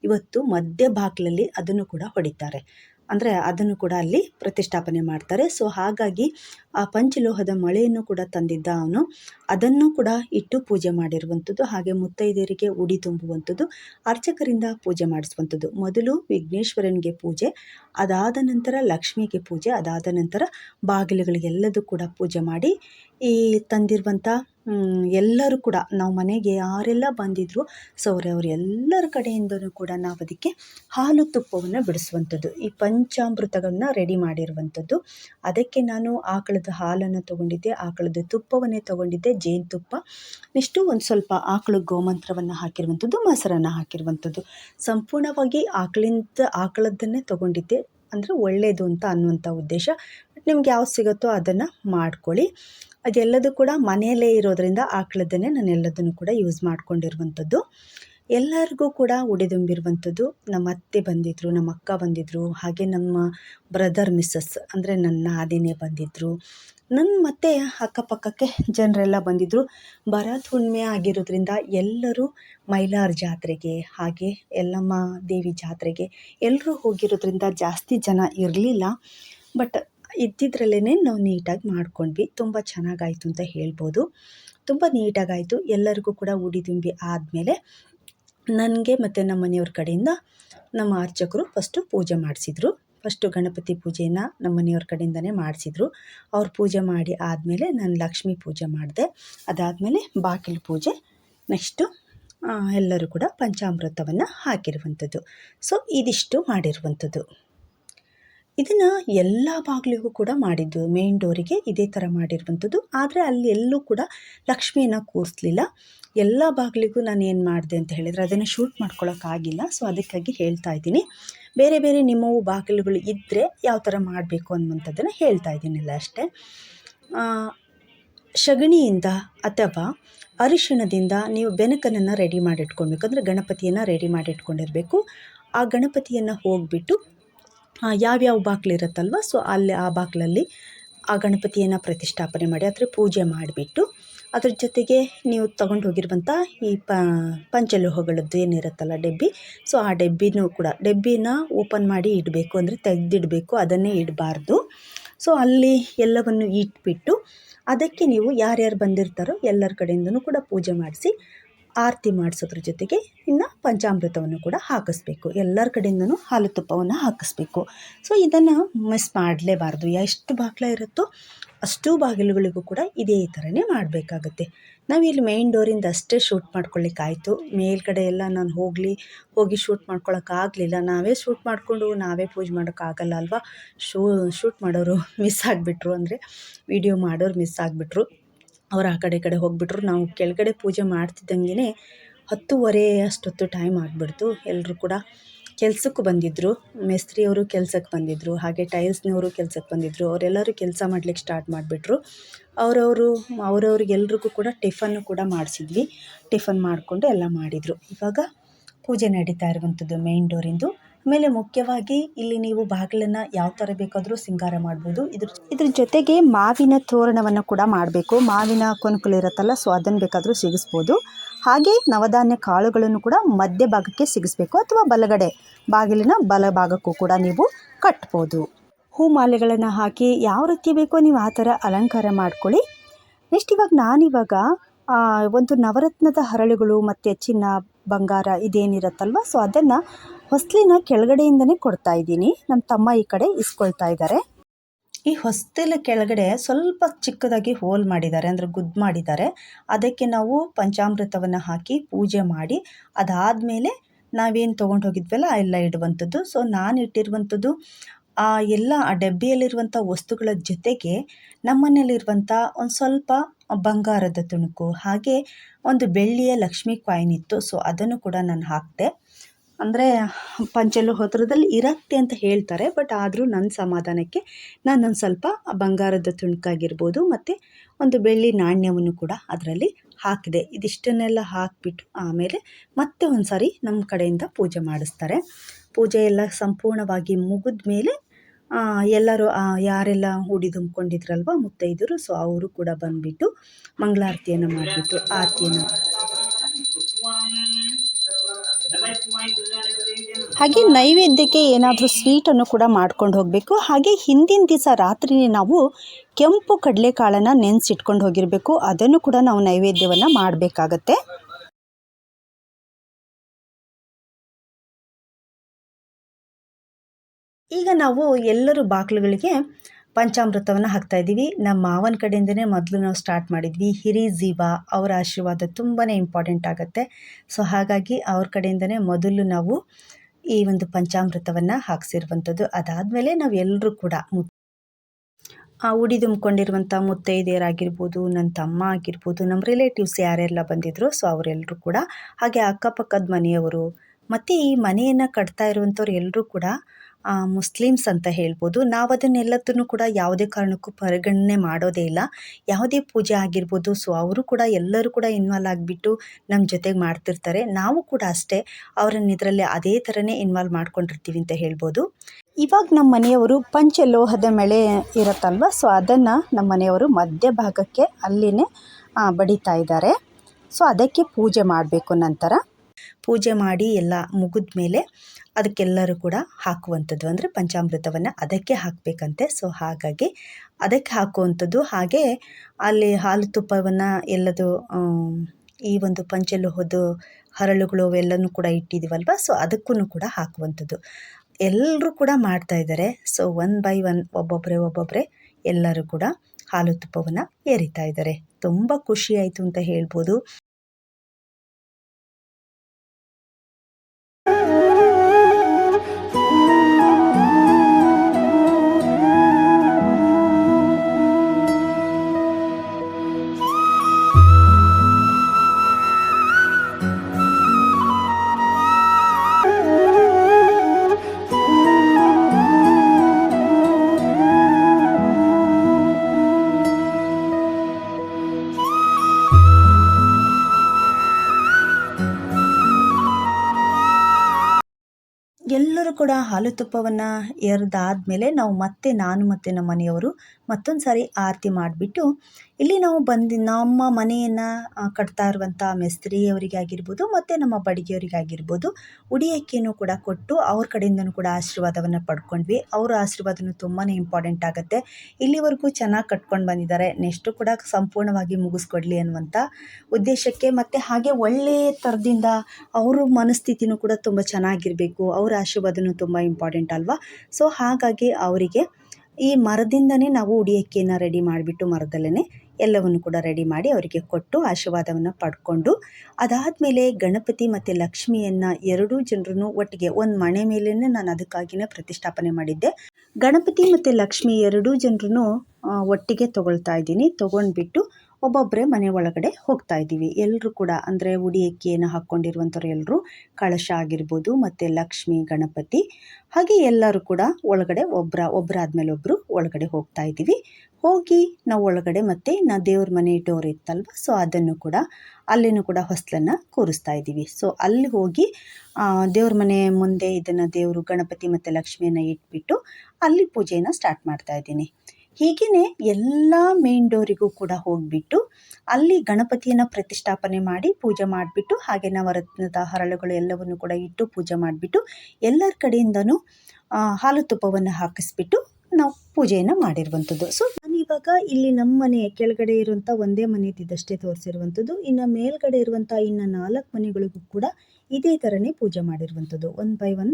ಇವತ್ತು ಮಧ್ಯ ಬಾಗಿಲಲ್ಲಿ ಅದನ್ನು ಕೂಡ ಹೊಡಿತಾರೆ. ಅಂದರೆ ಅದನ್ನು ಕೂಡ ಅಲ್ಲಿ ಪ್ರತಿಷ್ಠಾಪನೆ ಮಾಡ್ತಾರೆ. ಸೊ ಹಾಗಾಗಿ ಆ ಪಂಚಲೋಹದ ಮಳೆಯನ್ನು ಕೂಡ ತಂದಿದ್ದ ಅವನು. ಅದನ್ನು ಕೂಡ ಇಟ್ಟು ಪೂಜೆ ಮಾಡಿರುವಂಥದ್ದು, ಹಾಗೆ ಮುತ್ತೈದೆಯರಿಗೆ ಉಡಿ ತುಂಬುವಂಥದ್ದು, ಅರ್ಚಕರಿಂದ ಪೂಜೆ ಮಾಡಿಸುವಂಥದ್ದು. ಮೊದಲು ವಿಘ್ನೇಶ್ವರನಿಗೆ ಪೂಜೆ, ಅದಾದ ನಂತರ ಲಕ್ಷ್ಮಿಗೆ ಪೂಜೆ, ಅದಾದ ನಂತರ ಬಾಗಿಲುಗಳಿಗೆಲ್ಲದೂ ಕೂಡ ಪೂಜೆ ಮಾಡಿ ಈ ತಂದಿರುವಂಥ ಎಲ್ಲರೂ ಕೂಡ ನಾವು ಮನೆಗೆ ಯಾರೆಲ್ಲ ಬಂದಿದ್ರು, ಸೊ ಅವ್ರವ್ರ ಎಲ್ಲರ ಕಡೆಯಿಂದಲೂ ಕೂಡ ನಾವು ಅದಕ್ಕೆ ಹಾಲು ತುಪ್ಪವನ್ನು ಬಿಡಿಸುವಂಥದ್ದು, ಈ ಪಂಚಾಮೃತಗಳನ್ನ ರೆಡಿ ಮಾಡಿರುವಂಥದ್ದು. ಅದಕ್ಕೆ ನಾನು ಆಕಳದ ಹಾಲನ್ನು ತೊಗೊಂಡಿದ್ದೆ, ಆಕಳದ ತುಪ್ಪವನ್ನೇ ತೊಗೊಂಡಿದ್ದೆ ಜೇನುತುಪ್ಪ ನೆಕ್ಸ್ಟು ಒಂದು ಸ್ವಲ್ಪ ಆಕಳ ಗೋಮಂತ್ರವನ್ನು ಹಾಕಿರುವಂಥದ್ದು, ಮೊಸರನ್ನು ಹಾಕಿರುವಂಥದ್ದು. ಸಂಪೂರ್ಣವಾಗಿ ಆಕಳಿಂದ, ಆಕಳದ್ದನ್ನೇ ತೊಗೊಂಡಿದ್ದೆ, ಅಂದರೆ ಒಳ್ಳೆಯದು ಅಂತ ಅನ್ನುವಂಥ ಉದ್ದೇಶ. ನಿಮ್ಗೆ ಯಾವ್ದು ಸಿಗುತ್ತೋ ಅದನ್ನು ಮಾಡ್ಕೊಳ್ಳಿ. ಅದೆಲ್ಲದೂ ಕೂಡ ಮನೆಯಲ್ಲೇ ಇರೋದರಿಂದ ಆಕಳದ್ದನ್ನೇ ನಾನು ಎಲ್ಲದನ್ನು ಕೂಡ ಯೂಸ್ ಮಾಡ್ಕೊಂಡಿರುವಂಥದ್ದು. ಎಲ್ಲರಿಗೂ ಕೂಡ ಉಡಿದುಂಬಿರುವಂಥದ್ದು. ನಮ್ಮ ಅತ್ತೆ ಬಂದಿದ್ದರು ನಮ್ಮ ಅಕ್ಕ ಬಂದಿದ್ದರು ಹಾಗೆ ನಮ್ಮ ಬ್ರದರ್ ಮಿಸ್ಸಸ್ ಅಂದರೆ ನನ್ನ ಆದಿನೇ ಬಂದಿದ್ದರು ನನ್ನ ಮತ್ತೆ ಅಕ್ಕಪಕ್ಕಕ್ಕೆ ಜನರೆಲ್ಲ ಬಂದಿದ್ದರು ಭರತ್ ಹುಣ್ಣಿಮೆ ಆಗಿರೋದ್ರಿಂದ ಎಲ್ಲರೂ ಮೈಲಾರ್ ಜಾತ್ರೆಗೆ, ಹಾಗೆ ಎಲ್ಲಮ್ಮ ದೇವಿ ಜಾತ್ರೆಗೆ ಎಲ್ಲರೂ ಹೋಗಿರೋದ್ರಿಂದ ಜಾಸ್ತಿ ಜನ ಇರಲಿಲ್ಲ. ಬಟ್ ಇದ್ದಿದ್ರಲ್ಲೇ ನಾವು ನೀಟಾಗಿ ಮಾಡ್ಕೊಂಡ್ವಿ. ತುಂಬ ಚೆನ್ನಾಗಾಯಿತು ಅಂತ ಹೇಳ್ಬೋದು. ತುಂಬ ನೀಟಾಗಾಯಿತು. ಎಲ್ಲರಿಗೂ ಕೂಡ ಉಡಿ ತುಂಬಿ ಆದಮೇಲೆ ನನಗೆ ಮತ್ತು ನಮ್ಮ ಮನೆಯವ್ರ ಕಡೆಯಿಂದ ನಮ್ಮ ಅರ್ಚಕರು ಫಸ್ಟು ಪೂಜೆ ಮಾಡಿಸಿದ್ರು. ಫಸ್ಟು ಗಣಪತಿ ಪೂಜೆನ ನಮ್ಮ ಮನೆಯವ್ರ ಕಡೆಯಿಂದನೇ ಮಾಡಿಸಿದ್ರು. ಅವ್ರು ಪೂಜೆ ಮಾಡಿ ಆದಮೇಲೆ ನಾನು ಲಕ್ಷ್ಮಿ ಪೂಜೆ ಮಾಡಿದೆ. ಅದಾದಮೇಲೆ ಬಾಗಿಲು ಪೂಜೆ ನೆಕ್ಸ್ಟು ಎಲ್ಲರೂ ಕೂಡ ಪಂಚಾಮೃತವನ್ನು ಹಾಕಿರುವಂಥದ್ದು. ಸೊ, ಇದಿಷ್ಟು ಮಾಡಿರುವಂಥದ್ದು. ಇದನ್ನು ಎಲ್ಲ ಬಾಗಿಲಿಗೂ ಕೂಡ ಮಾಡಿದ್ದು. ಮೇನ್ ಡೋರಿಗೆ ಇದೇ ಥರ ಮಾಡಿರುವಂಥದ್ದು. ಆದರೆ ಅಲ್ಲಿ ಎಲ್ಲೂ ಕೂಡ ಲಕ್ಷ್ಮಿಯನ್ನು ಕೂರಿಸ್ಲಿಲ್ಲ. ಎಲ್ಲ ಬಾಗಿಲಿಗೂ ನಾನು ಏನು ಮಾಡಿದೆ ಅಂತ ಹೇಳಿದರೆ ಅದನ್ನು ಶೂಟ್ ಮಾಡ್ಕೊಳ್ಳೋಕ್ಕಾಗಿಲ್ಲ ಸೊ ಅದಕ್ಕಾಗಿ ಹೇಳ್ತಾ ಇದ್ದೀನಿ. ಬೇರೆ ಬೇರೆ ನಿಮ್ಮವು ಬಾಗಿಲುಗಳು ಇದ್ದರೆ ಯಾವ ಥರ ಮಾಡಬೇಕು ಅನ್ನುವಂಥದ್ದನ್ನು ಹೇಳ್ತಾ ಇದ್ದೀನಿಲ್ಲ ಅಷ್ಟೇ. ಸಗಣಿಯಿಂದ ಅಥವಾ ಅರಿಶಿಣದಿಂದ ನೀವು ಬೆನಕನನ್ನು ರೆಡಿ ಮಾಡಿಟ್ಕೊಳ್ಬೇಕು. ಅಂದರೆ ಗಣಪತಿಯನ್ನು ರೆಡಿ ಮಾಡಿಟ್ಕೊಂಡಿರಬೇಕು. ಆ ಗಣಪತಿಯನ್ನು ಹೋಗಿಬಿಟ್ಟು ಯಾವ್ಯಾವ ಬಾಗಿಲು ಇರುತ್ತಲ್ವ, ಸೊ ಅಲ್ಲಿ ಆ ಬಾಗಿಲಲ್ಲಿ ಆ ಗಣಪತಿಯನ್ನು ಪ್ರತಿಷ್ಠಾಪನೆ ಮಾಡಿ, ಅದ್ರ ಪೂಜೆ ಮಾಡಿಬಿಟ್ಟು, ಅದ್ರ ಜೊತೆಗೆ ನೀವು ತಗೊಂಡು ಹೋಗಿರುವಂಥ ಈ ಪಂಚಲೋಹಗಳದ್ದು ಏನಿರುತ್ತಲ್ಲ ಡಬ್ಬಿ, ಸೊ ಆ ಡಬ್ಬಿನೂ ಕೂಡ, ಡಬ್ಬಿನ ಓಪನ್ ಮಾಡಿ ಇಡಬೇಕು, ಅಂದರೆ ತೆಗೆದಿಡಬೇಕು, ಅದನ್ನೇ ಇಡಬಾರ್ದು. ಸೊ ಅಲ್ಲಿ ಎಲ್ಲವನ್ನು ಇಟ್ಬಿಟ್ಟು, ಅದಕ್ಕೆ ನೀವು ಯಾರ್ಯಾರು ಬಂದಿರ್ತಾರೋ ಎಲ್ಲರ ಕಡೆಯಿಂದನೂ ಕೂಡ ಪೂಜೆ ಮಾಡಿಸಿ ಆರತಿ ಮಾಡಿಸೋದ್ರ ಜೊತೆಗೆ ಇನ್ನು ಪಂಚಾಮೃತವನ್ನು ಕೂಡ ಹಾಕಿಸ್ಬೇಕು. ಎಲ್ಲರ ಕಡೆಯಿಂದನೂ ಹಾಲು ತುಪ್ಪವನ್ನು ಹಾಕಿಸ್ಬೇಕು. ಸೊ ಇದನ್ನು ಮಿಸ್ ಮಾಡಲೇಬಾರ್ದು. ಎಷ್ಟು ಬಾಗಿಲ ಇರುತ್ತೋ ಅಷ್ಟು ಬಾಗಿಲುಗಳಿಗೂ ಕೂಡ ಇದೇ ಥರನೇ ಮಾಡಬೇಕಾಗುತ್ತೆ. ನಾವಿಲ್ಲಿ ಮೇನ್ ಡೋರಿಂದ ಅಷ್ಟೇ ಶೂಟ್ ಮಾಡ್ಕೊಳ್ಳಿಕ್ಕಾಯಿತು ಮೇಲ್ಗಡೆ ಎಲ್ಲ ನಾನು ಹೋಗಲಿ, ಹೋಗಿ ಶೂಟ್ ಮಾಡ್ಕೊಳ್ಳೋಕ್ಕಾಗಲಿಲ್ಲ ನಾವೇ ಶೂಟ್ ಮಾಡಿಕೊಂಡು ನಾವೇ ಪೂಜೆ ಮಾಡೋಕ್ಕಾಗಲ್ಲ ಅಲ್ವಾ? ಶೂ ಶೂಟ್ ಮಾಡೋರು ಮಿಸ್ ಆಗಿಬಿಟ್ರು ಅಂದರೆ ವಿಡಿಯೋ ಮಾಡೋರು ಮಿಸ್ ಆಗಿಬಿಟ್ರು. ಅವ್ರು ಆ ಕಡೆ ಈ ಕಡೆ ಹೋಗಿಬಿಟ್ರು. ನಾವು ಕೆಳಗಡೆ ಪೂಜೆ ಮಾಡ್ತಿದ್ದಂಗೆ ಹತ್ತುವರೆ ಅಷ್ಟೊತ್ತು ಟೈಮ್ ಆಗಿಬಿಡ್ತು. ಎಲ್ಲರೂ ಕೂಡ ಕೆಲ್ಸಕ್ಕೆ ಬಂದಿದ್ದರು ಮೇಸ್ತ್ರಿಯವರು ಕೆಲ್ಸಕ್ಕೆ ಬಂದಿದ್ದರು ಹಾಗೆ ಟೈಲ್ಸ್ನವರು ಕೆಲ್ಸಕ್ಕೆ ಬಂದಿದ್ದರು ಅವರೆಲ್ಲರೂ ಕೆಲಸ ಮಾಡ್ಲಿಕ್ಕೆ ಸ್ಟಾರ್ಟ್ ಮಾಡಿಬಿಟ್ರು. ಅವರವರು ಅವರವ್ರಿಗೆಲ್ರಿಗೂ ಕೂಡ ಟಿಫನ್ನು ಕೂಡ ಮಾಡಿಸಿದ್ವಿ. ಟಿಫನ್ ಮಾಡಿಕೊಂಡು ಎಲ್ಲ ಮಾಡಿದರು. ಇವಾಗ ಪೂಜೆ ನಡೀತಾ ಇರುವಂಥದ್ದು ಮೇಯ್ನ್ ಡೋರಿಂದು ಆಮೇಲೆ ಮುಖ್ಯವಾಗಿ ಇಲ್ಲಿ ನೀವು ಬಾಗಿಲನ್ನು ಯಾವ ಥರ ಬೇಕಾದರೂ ಸಿಂಗಾರ ಮಾಡ್ಬೋದು. ಇದ್ರ ಇದ್ರ ಜೊತೆಗೆ ಮಾವಿನ ತೋರಣವನ್ನು ಕೂಡ ಮಾಡಬೇಕು. ಮಾವಿನ ಕೊನುಕುಲು ಇರುತ್ತಲ್ಲ, ಸೊ ಅದನ್ನು ಬೇಕಾದರೂ ಸಿಗಿಸ್ಬೋದು. ಹಾಗೆ ನವಧಾನ್ಯ ಕಾಳುಗಳನ್ನು ಕೂಡ ಮಧ್ಯ ಭಾಗಕ್ಕೆ ಸಿಗಿಸ್ಬೇಕು ಅಥವಾ ಬಲಗಡೆ ಬಾಗಿಲಿನ ಬಲ ಭಾಗಕ್ಕೂ ಕೂಡ ನೀವು ಕಟ್ಬೋದು. ಹೂ ಮಾಲೆಗಳನ್ನು ಹಾಕಿ ಯಾವ ರೀತಿ ಬೇಕೋ ನೀವು ಆ ಥರ ಅಲಂಕಾರ ಮಾಡ್ಕೊಳ್ಳಿ. ನೆಕ್ಸ್ಟ್ ಇವಾಗ ನಾನಿವಾಗ ಒಂದು ನವರತ್ನದ ಹರಳುಗಳು ಮತ್ತು ಚಿನ್ನ ಬಂಗಾರ ಇದೇನಿರುತ್ತಲ್ವ? ಸೊ ಅದನ್ನು ಹೊಸ್ಲಿನ ಕೆಳಗಡೆಯಿಂದನೇ ಕೊಡ್ತಾ ಇದ್ದೀನಿ. ನಮ್ಮ ತಮ್ಮ ಈ ಕಡೆ ಇಸ್ಕೊಳ್ತಾ ಇದ್ದಾರೆ ಈ ಹೊಸ್ತಿಲ ಕೆಳಗಡೆ ಸ್ವಲ್ಪ ಚಿಕ್ಕದಾಗಿ ಹೋಲ್ ಮಾಡಿದ್ದಾರೆ, ಅಂದರೆ ಗುದ್ದು ಮಾಡಿದ್ದಾರೆ. ಅದಕ್ಕೆ ನಾವು ಪಂಚಾಮೃತವನ್ನು ಹಾಕಿ ಪೂಜೆ ಮಾಡಿ, ಅದಾದಮೇಲೆ ನಾವೇನು ತೊಗೊಂಡು ಹೋಗಿದ್ವಲ್ಲ ಎಲ್ಲ ಇಡುವಂಥದ್ದು. ಸೊ ನಾನು ಇಟ್ಟಿರುವಂಥದ್ದು ಆ ಎಲ್ಲ ಆ ಡಬ್ಬಿಯಲ್ಲಿರುವಂಥ ವಸ್ತುಗಳ ಜೊತೆಗೆ ನಮ್ಮನೇಲಿರುವಂಥ ಒಂದು ಸ್ವಲ್ಪ ಬಂಗಾರದ ತುಣುಕು, ಹಾಗೆ ಒಂದು ಬೆಳ್ಳಿಯ ಲಕ್ಷ್ಮಿ ಕಾಯಿನ್ ಇತ್ತು. ಸೊ ಅದನ್ನು ಕೂಡ ನಾನು ಹಾಕಿದೆ. ಅಂದರೆ ಪಂಚಲೋಹತ್ರದಲ್ಲಿ ಇರತ್ತೆ ಅಂತ ಹೇಳ್ತಾರೆ, ಬಟ್ ಆದರೂ ನನ್ನ ಸಮಾಧಾನಕ್ಕೆ ನಾನೊಂದು ಸ್ವಲ್ಪ ಬಂಗಾರದ ತುಣುಕಾಗಿರ್ಬೋದು, ಮತ್ತು ಒಂದು ಬೆಳ್ಳಿ ನಾಣ್ಯವನ್ನು ಕೂಡ ಅದರಲ್ಲಿ ಹಾಕಿದೆ. ಇದಿಷ್ಟನ್ನೆಲ್ಲ ಹಾಕಿಬಿಟ್ಟು ಆಮೇಲೆ ಮತ್ತೆ ಒಂದು ಸಾರಿ ನಮ್ಮ ಕಡೆಯಿಂದ ಪೂಜೆ ಮಾಡಿಸ್ತಾರೆ. ಪೂಜೆ ಎಲ್ಲ ಸಂಪೂರ್ಣವಾಗಿ ಮುಗಿದ ಮೇಲೆ ಎಲ್ಲರೂ ಯಾರೆಲ್ಲ ಹೂಡಿ ತುಂಬಿಕೊಂಡಿದ್ರಲ್ವ ಮುತ್ತೈದರು ಸೊ ಅವರು ಕೂಡ ಬಂದ್ಬಿಟ್ಟು ಮಂಗಳಾರತಿಯನ್ನು ಮಾಡಿಬಿಟ್ಟು ಆರತಿಯನ್ನು ಹಾಗೆ ನೈವೇದ್ಯಕ್ಕೆ ಏನಾದರೂ ಸ್ವೀಟನ್ನು ಕೂಡ ಮಾಡ್ಕೊಂಡು ಹೋಗಬೇಕು. ಹಾಗೆ ಹಿಂದಿನ ದಿವಸ ರಾತ್ರಿ ನಾವು ಕೆಂಪು ಕಡಲೆಕಾಳನ್ನು ನೆನೆಸಿಟ್ಕೊಂಡು ಹೋಗಿರಬೇಕು. ಅದನ್ನು ಕೂಡ ನಾವು ನೈವೇದ್ಯವನ್ನು ಮಾಡಬೇಕಾಗತ್ತೆ. ಈಗ ನಾವು ಎಲ್ಲರೂ ಬಾಗಿಲುಗಳಿಗೆ ಪಂಚಾಮೃತವನ್ನು ಹಾಕ್ತಾ ಇದ್ದೀವಿ. ನಮ್ಮ ಮಾವನ ಕಡೆಯಿಂದನೇ ಮೊದಲು ನಾವು ಸ್ಟಾರ್ಟ್ ಮಾಡಿದ್ವಿ. ಹಿರಿ ಜೀವ, ಅವರ ಆಶೀರ್ವಾದ ತುಂಬಾ ಇಂಪಾರ್ಟೆಂಟ್ ಆಗುತ್ತೆ. ಸೊ ಹಾಗಾಗಿ ಅವ್ರ ಕಡೆಯಿಂದನೇ ಮೊದಲು ನಾವು ಈ ಒಂದು ಪಂಚಾಮೃತವನ್ನು ಹಾಕ್ಸಿರುವಂಥದ್ದು. ಅದಾದಮೇಲೆ ನಾವು ಎಲ್ಲರೂ ಕೂಡ ಆ ಉಡಿ ತುಂಬಿಕೊಂಡಿರುವಂಥ ಮುತ್ತೈದೆಯರಾಗಿರ್ಬೋದು ನನ್ನ ತಮ್ಮ ಆಗಿರ್ಬೋದು ನಮ್ಮ ರಿಲೇಟಿವ್ಸ್ ಯಾರೆಲ್ಲ ಬಂದಿದ್ರು ಸೊ ಅವರೆಲ್ಲರೂ ಕೂಡ ಹಾಗೆ ಅಕ್ಕಪಕ್ಕದ ಮನೆಯವರು, ಮತ್ತು ಈ ಮನೆಯನ್ನು ಕಟ್ತಾ ಇರುವಂಥವ್ರು ಎಲ್ಲರೂ ಕೂಡ ಮುಸ್ಲಿಮ್ಸ್ ಅಂತ ಹೇಳ್ಬೋದು. ನಾವು ಅದನ್ನೆಲ್ಲದನ್ನು ಕೂಡ ಯಾವುದೇ ಕಾರಣಕ್ಕೂ ಪರಿಗಣನೆ ಮಾಡೋದೇ ಇಲ್ಲ. ಯಾವುದೇ ಪೂಜೆ ಆಗಿರ್ಬೋದು ಸೊ ಅವರು ಕೂಡ ಎಲ್ಲರೂ ಕೂಡ ಇನ್ವಾಲ್ವ್ ಆಗಿಬಿಟ್ಟು ನಮ್ಮ ಜೊತೆಗೆ ಮಾಡ್ತಿರ್ತಾರೆ. ನಾವು ಕೂಡ ಅಷ್ಟೇ ಅವರನ್ನು ಇದರಲ್ಲಿ ಅದೇ ಥರನೇ ಇನ್ವಾಲ್ವ್ ಮಾಡ್ಕೊಂಡಿರ್ತೀವಿ ಅಂತ ಹೇಳ್ಬೋದು. ಇವಾಗ ನಮ್ಮ ಮನೆಯವರು ಪಂಚಲೋಹದ ಮಳೆ ಇರುತ್ತಲ್ವ? ಸೊ ಅದನ್ನು ನಮ್ಮ ಮನೆಯವರು ಮಧ್ಯಭಾಗಕ್ಕೆ ಅಲ್ಲಿನೇ ಬಡಿತಾ ಇದ್ದಾರೆ. ಸೊ ಅದಕ್ಕೆ ಪೂಜೆ ಮಾಡಬೇಕು ನಂತರ. ಪೂಜೆ ಮಾಡಿ ಎಲ್ಲ ಮುಗಿದ ಮೇಲೆ ಅದಕ್ಕೆಲ್ಲರೂ ಕೂಡ ಹಾಕುವಂಥದ್ದು. ಅಂದರೆ ಪಂಚಾಮೃತವನ್ನು ಅದಕ್ಕೆ ಹಾಕಬೇಕಂತೆ. ಸೊ ಹಾಗಾಗಿ ಅದಕ್ಕೆ ಹಾಕುವಂಥದ್ದು. ಹಾಗೆ ಅಲ್ಲಿ ಹಾಲು ತುಪ್ಪವನ್ನು ಎಲ್ಲದು ಈ ಒಂದು ಪಂಚಲೋಹದ್ದು ಹರಳುಗಳು ಅವೆಲ್ಲನೂ ಕೂಡ ಇಟ್ಟಿದ್ದೀವಲ್ವ ಸೊ ಅದಕ್ಕೂ ಕೂಡ ಹಾಕುವಂಥದ್ದು. ಎಲ್ಲರೂ ಕೂಡ ಮಾಡ್ತಾ ಇದ್ದಾರೆ. ಸೊ ಒನ್ ಬೈ ಒನ್ ಒಬ್ಬೊಬ್ಬರೇ ಒಬ್ಬೊಬ್ಬರೇ ಎಲ್ಲರೂ ಕೂಡ ಹಾಲು ತುಪ್ಪವನ್ನು ಎರಿತಾ ಇದ್ದಾರೆ. ತುಂಬ ಖುಷಿ ಆಯಿತು ಅಂತ ಹೇಳ್ಬೋದು. ಕೂಡ ಹಾಲು ತುಪ್ಪವನ್ನು ಎರೆದಾದ್ಮೇಲೆ ನಾವು ಮತ್ತೆ ನಾನು ಮತ್ತು ನಮ್ಮ ಮನೆಯವರು ಮತ್ತೊಂದು ಸಾರಿ ಆರತಿ ಮಾಡಿಬಿಟ್ಟು ಇಲ್ಲಿ ನಾವು ಬಂದು ನಮ್ಮ ಮನೆಯನ್ನು ಕಟ್ತಾ ಇರುವಂಥ ಮೇಸ್ತ್ರಿಯವರಿಗೆ ಆಗಿರ್ಬೋದು ಮತ್ತು ನಮ್ಮ ಬಡಿಗೆಯವರಿಗಾಗಿರ್ಬೋದು, ಉಡಿಯಕ್ಕಿನೂ ಕೂಡ ಕೊಟ್ಟು ಅವ್ರ ಕಡೆಯಿಂದನೂ ಕೂಡ ಆಶೀರ್ವಾದವನ್ನು ಪಡ್ಕೊಂಡ್ವಿ. ಅವರ ಆಶೀರ್ವಾದನೂ ತುಂಬಾ ಇಂಪಾರ್ಟೆಂಟ್ ಆಗುತ್ತೆ. ಇಲ್ಲಿವರೆಗೂ ಚೆನ್ನಾಗಿ ಕಟ್ಕೊಂಡು ಬಂದಿದ್ದಾರೆ. ನೆಕ್ಸ್ಟು ಕೂಡ ಸಂಪೂರ್ಣವಾಗಿ ಮುಗಿಸ್ಕೊಡ್ಲಿ ಅನ್ನುವಂಥ ಉದ್ದೇಶಕ್ಕೆ, ಮತ್ತು ಹಾಗೆ ಒಳ್ಳೆಯ ಥರದಿಂದ ಅವರ ಮನಸ್ಥಿತಿನೂ ಕೂಡ ತುಂಬ ಚೆನ್ನಾಗಿರಬೇಕು. ಅವರ ಆಶೀರ್ವಾದನೂ ತುಂಬ ಇಂಪಾರ್ಟೆಂಟ್ ಅಲ್ವಾ? ಸೊ ಹಾಗಾಗಿ ಅವರಿಗೆ ಈ ಮರದಿಂದನೇ ನಾವು ಉಡಿಯಕ್ಕಿಯನ್ನು ರೆಡಿ ಮಾಡಿಬಿಟ್ಟು ಮರದಲ್ಲೇ ಎಲ್ಲವನ್ನು ಕೂಡ ರೆಡಿ ಮಾಡಿ ಅವರಿಗೆ ಕೊಟ್ಟು ಆಶೀರ್ವಾದವನ್ನು ಪಡ್ಕೊಂಡು, ಅದಾದಮೇಲೆ ಗಣಪತಿ ಮತ್ತು ಲಕ್ಷ್ಮಿಯನ್ನು ಎರಡೂ ಜನರನ್ನು ಒಟ್ಟಿಗೆ ಒಂದು ಮಣೆ ಮೇಲೇ ನಾನು ಅದಕ್ಕಾಗಿಯೇ ಪ್ರತಿಷ್ಠಾಪನೆ ಮಾಡಿದ್ದೆ. ಗಣಪತಿ ಮತ್ತು ಲಕ್ಷ್ಮಿ ಎರಡೂ ಜನರನ್ನು ಒಟ್ಟಿಗೆ ತಗೊಳ್ತಾ ಇದ್ದೀನಿ. ತೊಗೊಂಡ್ಬಿಟ್ಟು ಒಬ್ಬೊಬ್ಬರೇ ಮನೆ ಒಳಗಡೆ ಹೋಗ್ತಾ ಇದ್ದೀವಿ. ಎಲ್ಲರೂ ಕೂಡ ಅಂದರೆ ಉಡಿ ಅಕ್ಕಿಯನ್ನು ಹಾಕ್ಕೊಂಡಿರುವಂಥವ್ರು ಎಲ್ಲರೂ ಕಳಶ ಆಗಿರ್ಬೋದು, ಮತ್ತು ಲಕ್ಷ್ಮಿ, ಗಣಪತಿ, ಹಾಗೆ ಎಲ್ಲರೂ ಕೂಡ ಒಳಗಡೆ ಒಬ್ಬರ ಒಬ್ಬರಾದ್ಮೇಲೆ ಒಬ್ಬರು ಒಳಗಡೆ ಹೋಗ್ತಾ ಇದ್ದೀವಿ. ಹೋಗಿ ನಾವು ಒಳಗಡೆ ಮತ್ತೆ ನಾ ದೇವ್ರ ಮನೆ ಡೋರ್ ಇತ್ತಲ್ವ, ಸೊ ಅದನ್ನು ಕೂಡ, ಅಲ್ಲಿನೂ ಕೂಡ ಹೊಸ್ಲನ್ನು ಕೂರಿಸ್ತಾ ಇದ್ದೀವಿ. ಸೊ ಅಲ್ಲಿ ಹೋಗಿ ದೇವ್ರ ಮನೆ ಮುಂದೆ ಇದನ್ನು ದೇವರು ಗಣಪತಿ ಮತ್ತು ಲಕ್ಷ್ಮಿಯನ್ನು ಇಟ್ಬಿಟ್ಟು ಅಲ್ಲಿ ಪೂಜೆಯನ್ನು ಸ್ಟಾರ್ಟ್ ಮಾಡ್ತಾ ಇದ್ದೀನಿ. ಹೀಗೆಯೇ ಎಲ್ಲ ಮೇನ್ ಡೋರಿಗೂ ಕೂಡ ಹೋಗಿಬಿಟ್ಟು ಅಲ್ಲಿ ಗಣಪತಿಯನ್ನು ಪ್ರತಿಷ್ಠಾಪನೆ ಮಾಡಿ ಪೂಜೆ ಮಾಡಿಬಿಟ್ಟು ಹಾಗೆ ನವರತ್ನದ ಹರಳುಗಳು ಎಲ್ಲವನ್ನು ಕೂಡ ಇಟ್ಟು ಪೂಜೆ ಮಾಡಿಬಿಟ್ಟು ಎಲ್ಲರ ಕಡೆಯಿಂದನೂ ಹಾಲು ತುಪ್ಪವನ್ನು ಹಾಕಿಸ್ಬಿಟ್ಟು ನಾವು ಪೂಜೆಯನ್ನು ಮಾಡಿರುವಂಥದ್ದು. ಸೊ ನಾನಿವಾಗ ಇಲ್ಲಿ ನಮ್ಮ ಮನೆ ಕೆಳಗಡೆ ಇರುವಂಥ ಒಂದೇ ಮನೆ ಇದ್ದಿದ್ದಷ್ಟೇ ತೋರಿಸಿರುವಂಥದ್ದು. ಇನ್ನು ಮೇಲ್ಗಡೆ ಇರುವಂಥ ಇನ್ನು ನಾಲ್ಕು ಮನೆಗಳಿಗೂ ಕೂಡ ಇದೇ ಥರನೇ ಪೂಜೆ ಮಾಡಿರುವಂಥದ್ದು. ಒನ್ ಬೈ ಒನ್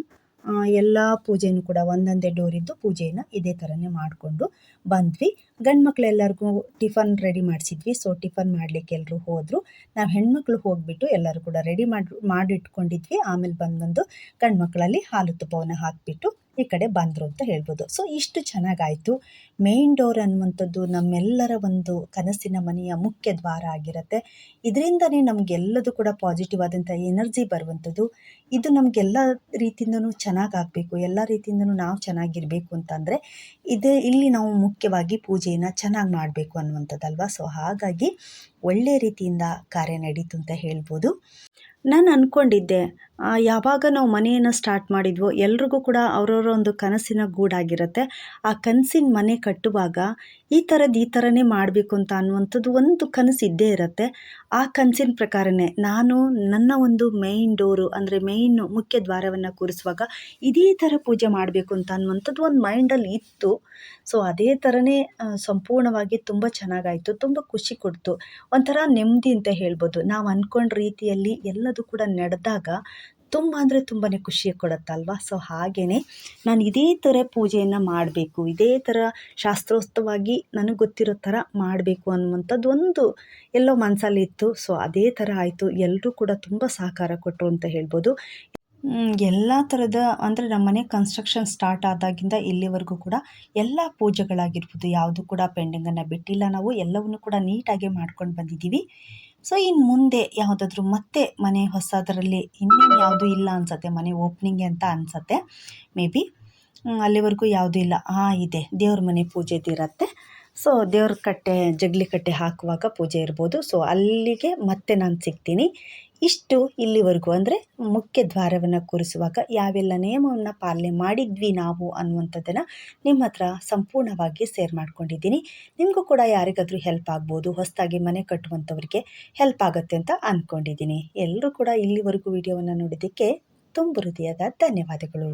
ಎಲ್ಲ ಪೂಜೆನೂ ಕೂಡ ಒಂದೊಂದೇ ಡೋರಿದ್ದು ಪೂಜೆಯನ್ನು ಇದೇ ಥರನೇ ಮಾಡಿಕೊಂಡು ಬಂದ್ವಿ. ಗಂಡು ಮಕ್ಳೆಲ್ಲರಿಗೂ ಟಿಫನ್ ರೆಡಿ ಮಾಡಿಸಿದ್ವಿ. ಸೊ ಟಿಫನ್ ಮಾಡಲಿಕ್ಕೆ ಎಲ್ಲರೂ ಹೋದರು. ನಾವು ಹೆಣ್ಮಕ್ಳು ಹೋಗಿಬಿಟ್ಟು ಎಲ್ಲರೂ ಕೂಡ ರೆಡಿ ಮಾಡಿ, ಮಾಡಿಟ್ಕೊಂಡಿದ್ವಿ. ಆಮೇಲೆ ಬಂದು ಗಂಡು ಮಕ್ಕಳಲ್ಲಿ ಹಾಲು ತುಪ್ಪವನ್ನು ಹಾಕಿಬಿಟ್ಟು ಈ ಕಡೆ ಬಂದರು ಅಂತ ಹೇಳ್ಬೋದು. ಸೊ ಇಷ್ಟು ಚೆನ್ನಾಗಾಯಿತು. ಮೇನ್ ಡೋರ್ ಅನ್ನುವಂಥದ್ದು ನಮ್ಮೆಲ್ಲರ ಒಂದು ಕನಸಿನ ಮನೆಯ ಮುಖ್ಯ ದ್ವಾರ ಆಗಿರುತ್ತೆ. ಇದರಿಂದನೇ ನಮಗೆಲ್ಲದು ಕೂಡ ಪಾಸಿಟಿವ್ ಆದಂಥ ಎನರ್ಜಿ ಬರುವಂಥದ್ದು. ಇದು ನಮಗೆಲ್ಲ ರೀತಿಯಿಂದನೂ ಚೆನ್ನಾಗಾಗಬೇಕು, ಎಲ್ಲ ರೀತಿಯಿಂದನೂ ನಾವು ಚೆನ್ನಾಗಿರಬೇಕು ಅಂತಂದರೆ ಇದೇ ಇಲ್ಲಿ ನಾವು ಮುಖ್ಯವಾಗಿ ಪೂಜೆಯನ್ನು ಚೆನ್ನಾಗಿ ಮಾಡಬೇಕು ಅನ್ನುವಂಥದ್ದಲ್ವ? ಸೊ ಹಾಗಾಗಿ ಒಳ್ಳೆಯ ರೀತಿಯಿಂದ ಕಾರ್ಯ ನಡೀತು ಅಂತ ಹೇಳ್ಬೋದು. ನಾನು ಅಂದ್ಕೊಂಡಿದ್ದೆ ಯಾವಾಗ ನಾವು ಮನೆಯನ್ನು ಸ್ಟಾರ್ಟ್ ಮಾಡಿದ್ವೋ, ಎಲ್ರಿಗೂ ಕೂಡ ಅವರವರ ಒಂದು ಕನಸಿನ ಗೂಡಾಗಿರುತ್ತೆ. ಆ ಕನಸಿನ ಮನೆ ಕಟ್ಟುವಾಗ ಈ ಥರದ್ದು ಈ ಥರನೇ ಮಾಡಬೇಕು ಅಂತ ಅನ್ನುವಂಥದ್ದು ಒಂದು ಕನಸು ಇದ್ದೇ ಇರುತ್ತೆ. ಆ ಕನಸಿನ ಪ್ರಕಾರನೇ ನಾನು ನನ್ನ ಒಂದು ಮೇಯ್ನ್ ಡೋರು ಅಂದರೆ ಮೇಯ್ನ್ ಮುಖ್ಯ ದ್ವಾರವನ್ನು ಕೂರಿಸುವಾಗ ಇದೇ ಥರ ಪೂಜೆ ಮಾಡಬೇಕು ಅಂತ ಅನ್ನುವಂಥದ್ದು ಒಂದು ಮೈಂಡಲ್ಲಿ ಇತ್ತು. ಸೊ ಅದೇ ಥರನೇ ಸಂಪೂರ್ಣವಾಗಿ ತುಂಬ ಚೆನ್ನಾಗಾಯಿತು, ತುಂಬ ಖುಷಿ ಕೊಡ್ತು. ಒಂಥರ ನೆಮ್ಮದಿ ಅಂತ ಹೇಳ್ಬೋದು. ನಾವು ಅಂದ್ಕೊಂಡ ರೀತಿಯಲ್ಲಿ ಎಲ್ಲದೂ ಕೂಡ ನಡೆದಾಗ ತುಂಬ ಅಂದರೆ ತುಂಬಾ ಖುಷಿ ಕೊಡುತ್ತಲ್ವಾ? ಸೊ ಹಾಗೆಯೇ ನಾನು ಇದೇ ಥರ ಪೂಜೆಯನ್ನು ಮಾಡಬೇಕು. ಇದೇ ಥರ ಶಾಸ್ತ್ರೋಕ್ತವಾಗಿ ನನಗೆ ಗೊತ್ತಿರೋ ಥರ ಮಾಡಬೇಕು ಅನ್ನುವಂಥದ್ದು ಒಂದು ಎಲ್ಲೋ ಮನಸ್ಸಲ್ಲಿತ್ತು ಸೊ ಅದೇ ಥರ ಆಯಿತು. ಎಲ್ಲರೂ ಕೂಡ ತುಂಬ ಸಹಕಾರ ಕೊಟ್ಟರು ಅಂತ ಹೇಳ್ಬೋದು. ಎಲ್ಲ ಥರದ ಅಂದರೆ ನಮ್ಮ ಮನೆ ಕನ್ಸ್ಟ್ರಕ್ಷನ್ ಸ್ಟಾರ್ಟ್ ಆದಾಗಿಂದ ಇಲ್ಲಿವರೆಗೂ ಕೂಡ ಎಲ್ಲ ಪೂಜೆಗಳಾಗಿರ್ಬೋದು. ಯಾವುದು ಕೂಡ ಪೆಂಡಿಂಗನ್ನು ಬಿಟ್ಟಿಲ್ಲ ನಾವು. ಎಲ್ಲವನ್ನು ಕೂಡ ನೀಟಾಗಿ ಮಾಡ್ಕೊಂಡು ಬಂದಿದ್ದೀವಿ. ಸೊ ಇನ್ನು ಮುಂದೆ ಯಾವುದಾದ್ರೂ ಮತ್ತೆ ಮನೆ ಹೊಸದರಲ್ಲಿ ಇನ್ನೇನು ಯಾವುದೂ ಇಲ್ಲ ಅನಿಸತ್ತೆ, ಮನೆ ಓಪನಿಂಗ್ ಅಂತ ಅನಿಸತ್ತೆ. ಮೇ ಬಿ ಅಲ್ಲಿವರೆಗೂ ಯಾವುದೂ ಇಲ್ಲ. ಹಾಂ ಇದೆ. ದೇವ್ರ ಮನೆ ಪೂಜೆದಿರತ್ತೆ ಸೊ ದೇವ್ರ ಕಟ್ಟೆ, ಜಗಲಿ ಕಟ್ಟೆ ಹಾಕುವಾಗ ಪೂಜೆ ಇರ್ಬೋದು. ಸೊ ಅಲ್ಲಿಗೆ ಮತ್ತೆ ನಾನು ಸಿಗ್ತೀನಿ. ಇಷ್ಟು ಇಲ್ಲಿವರೆಗೂ ಅಂದರೆ ಮುಖ್ಯ ದ್ವಾರವನ್ನು ಕೂರಿಸುವಾಗ ಯಾವೆಲ್ಲ ನಿಯಮವನ್ನು ಪಾಲನೆ ಮಾಡಿದ್ವಿ ನಾವು ಅನ್ನುವಂಥದ್ದನ್ನು ನಿಮ್ಮ ಹತ್ರ ಸಂಪೂರ್ಣವಾಗಿ ಸೇರ್ ಮಾಡ್ಕೊಂಡಿದ್ದೀನಿ. ನಿಮಗೂ ಕೂಡ ಯಾರಿಗಾದರೂ ಹೆಲ್ಪ್ ಆಗ್ಬೋದು, ಹೊಸದಾಗಿ ಮನೆ ಕಟ್ಟುವಂಥವ್ರಿಗೆ ಹೆಲ್ಪ್ ಆಗುತ್ತೆ ಅಂತ ಅಂದ್ಕೊಂಡಿದ್ದೀನಿ ಎಲ್ಲರೂ ಕೂಡ ಇಲ್ಲಿವರೆಗೂ ವಿಡಿಯೋವನ್ನು ನೋಡಿದ್ದಕ್ಕೆ ತುಂಬ ಹೃದಯದ ಧನ್ಯವಾದಗಳು.